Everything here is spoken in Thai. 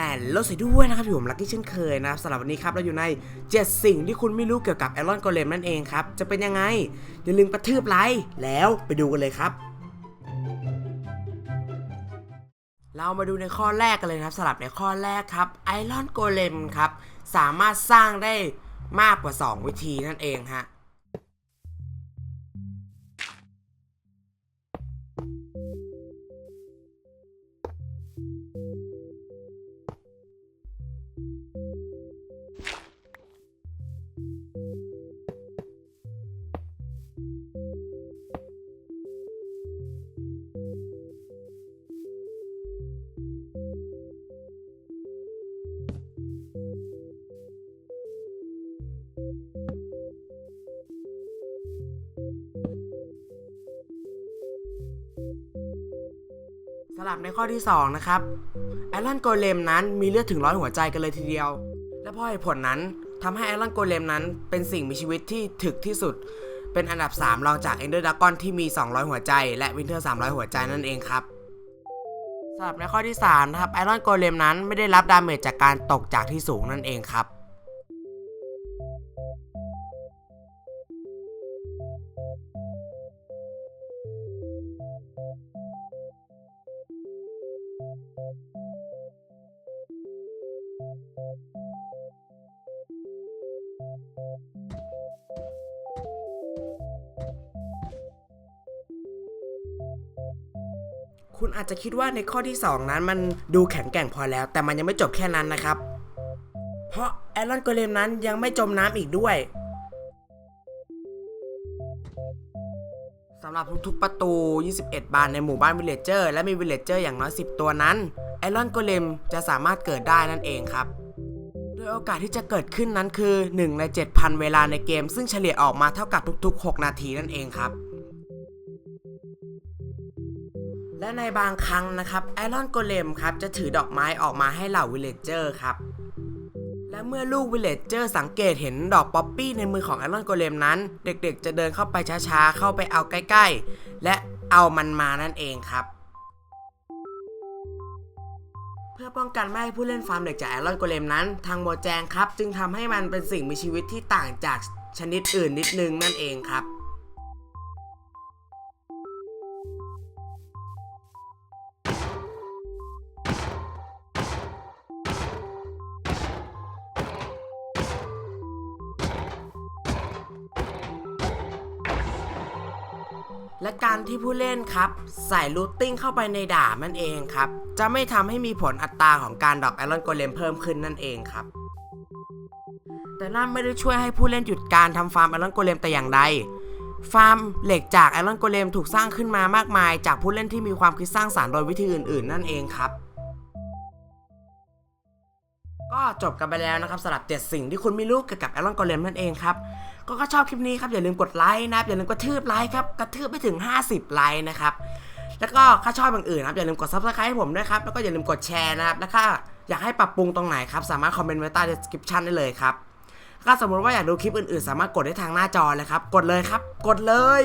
ฮัลโหลสวัสดีด้วยนะครับผมลักกี้เช่นเคยนะครับสำหรับวันนี้ครับเราอยู่ใน 7 สิ่งที่คุณไม่รู้เกี่ยวกับแอรอนโกเลมนั่นเองครับ จะเป็นยังไง อย่าลืมกระทืบไลค์แล้วไปดูกันเลยครับ เรามาดูในข้อแรกกันเลยครับสำหรับในข้อแรกครับไอรอนโกเลมครับ สามารถสร้างได้มากกว่า 2 วิธีนั่นเองฮะ Thank you. สลับในข้อที่ 2 นะครับไอรอนโกเลมนั้นมีเลือดถึงร้อยหัวใจกันเลยทีเดียว และเพราะเหตุผลนั้นทำให้ไอรอนโกเลมนั้นเป็นสิ่งมีชีวิตที่ถึกที่สุด เป็นอันดับ 3 รองจากเอนเดอร์ดากอนที่มี 200 หัวใจ และวินเทอร์ 300 หัวใจนั่นเองครับสำหรับในข้อที่3นะครับไอรอนโกเลมนั้นไม่ได้รับดาเมจจากการตกจากที่สูงนั่นเองครับ คุณอาจจะคิดว่าในข้อที่ 2 นั้นมันดูแข็งแกร่งพอแล้ว แต่มันยังไม่จบแค่นั้นนะครับ เพราะแอรอนโกเลมนั้นยังไม่จมน้ำอีกด้วยสำหรับทุกๆประตู 21 บานในหมู่บ้านวิลเลจเจอร์ และมีวิลเลจเจอร์อย่างน้อย 10 ตัวนั้น ไอรอนโกเลมจะสามารถเกิดได้นั่นเองครับ โดยโอกาสที่จะเกิดขึ้นนั้นคือ 1 ใน 7,000 เวลาในเกม ซึ่งเฉลี่ยออกมาเท่ากับทุกๆ 6 นาทีนั่นเองครับ และในบางครั้งนะครับไอรอนโกเลมครับจะถือดอกไม้ออกมาให้เหล่าวิลเลจเจอร์ครับและเมื่อลูกวิลเลจเจอร์สังเกตเห็นดอกป๊อปปี้ในมือของไอรอนโกเลมนั้น เด็กๆ จะเดินเข้าไปช้าๆ เข้าไปเอาใกล้ๆ และเอามันมานั่นเองครับ พื่อป้องกันไม่ให้ผู้เล่นฟาร์มเด็กจากไอรอนโกเลมนั้น ทางโมแจงครับ จึงทำให้มันเป็นสิ่งมีชีวิตที่ต่างจากชนิดอื่นนิดนึงนั่นเองครับ และการที่ผู้เล่นครับ ใส่รูทติ้งเข้าไปในดาบนั่นเองครับ จะไม่ทำให้มีผลอัตราของการดรอปไอรอนโกเลมเพิ่มขึ้นนั่นเองครับ แต่นั่นไม่ได้ช่วยให้ผู้เล่นหยุดการทำฟาร์มไอรอนโกเลมแต่อย่างใด ฟาร์มเหล็กจากไอรอนโกเลมถูกสร้างขึ้นมามากมาย จากผู้เล่นที่มีความคิดสร้างสารรค์โดยวิธีอื่น ๆ นั่นเองครับ ก็จบกันไปแล้วนะครับสำหรับ 7 สิ่งที่คุณไม่รู้เกี่ยวกับไอรอนโกเลมนั่นเองครับก็ชอบคลิปนี้ครับอย่าลืมกดไลค์นะครับอย่าลืมกระทืบไลค์ครับกระทืบไปถึง 50 ไลค์นะครับแล้วก็ถ้าชอบอย่างอื่นครับอย่าลืมกด subscribe ให้ผมด้วยครับแล้วก็อย่าลืมกดแชร์นะครับแล้วก็อยากให้ปรับปรุงตรงไหนครับสามารถคอมเมนต์ไว้ใต้ description ได้เลยครับถ้าสมมติว่าอยากดูคลิปอื่นๆ สามารถกดได้ทางหน้าจอเลยครับกดเลยครับ กดเลย